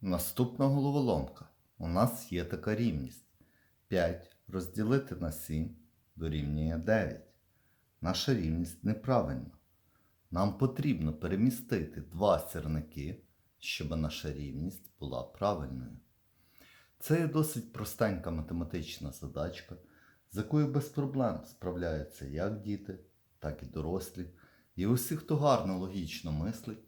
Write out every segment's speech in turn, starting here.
Наступна головоломка. У нас є така рівність. 5 розділити на 7 дорівнює 9. Наша рівність неправильна. Нам потрібно перемістити два сірники, щоб наша рівність була правильною. Це є досить простенька математична задачка, з якою без проблем справляються як діти, так і дорослі. І усі, хто гарно логічно мислить,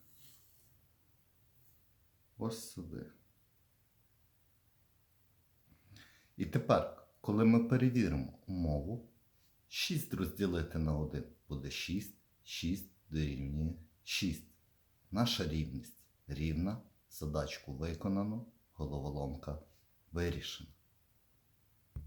ось сюди. І тепер, коли ми перевіримо умову, 6 розділити на 1 буде 6, 6 дорівнює 6. Наша рівність рівна, задачку виконано, головоломка вирішена.